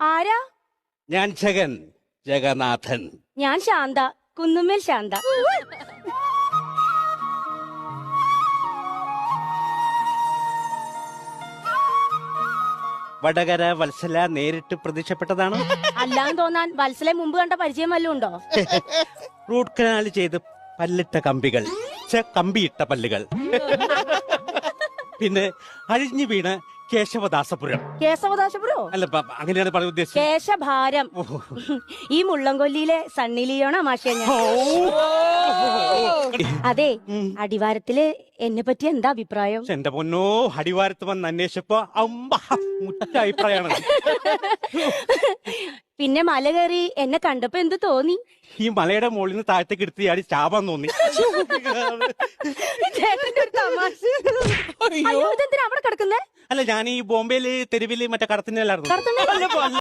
ആരാ? ഞാൻ ജഗൻ ജഗന്നാഥൻ. ഞാൻ ശാന്ത കുന്നുമ്മൽ ശാന്ത. വടകര വത്സല നേരിട്ട് പ്രതീക്ഷപ്പെട്ടതാണ് അല്ലാന്ന് തോന്നാൻ വത്സല മുമ്പ് കണ്ട പരിചയം വല്ലതും ഉണ്ടോ? റൂട്ട് കനാൽ ചെയ്ത് പല്ലിട്ട കമ്പികൾ. കമ്പിയിട്ട പല്ലുകൾ. പിന്നെ അഴിഞ്ഞു വീണ് കേശവദാസപുരം. കേശവദാശപുരോ അല്ല പ- അങ്ങനെയാണ് പറയാൻ ഉദ്ദേശിച്ചത്. കേശഭാരം. ഈ മുള്ളംകൊല്ലിയിലെ സണ്ണി ലിയോണ മാഷേ ഞാൻ. അതെ അടിവാരത്തിൽ എന്നെ പറ്റി എന്താ അഭിപ്രായം? എന്റെ പൊന്നോ അടിവാരത്ത് വന്ന് അന്വേഷിച്ചപ്പോ അമ്പ മുറ്റ അഭിപ്രായമാണ്. പിന്നെ മല കയറി എന്നെ കണ്ടപ്പോ എന്ത് തോന്നി? ഈ മലയുടെ മുകളിൽ നിന്ന് താഴത്തേക്ക് എടുത്ത് ചാടി ചാപാൻ തോന്നി. ചേട്ടന്റെ ഒരു തമാശ. അയ്യോ ഇതെന്തിനാ? അവിടെ കിടക്കുന്നേ? അല്ല ഞാൻ ഈ ബോംബെയിൽ തെരുവിൽ മറ്റേ കടത്തിനല്ലായിരുന്നു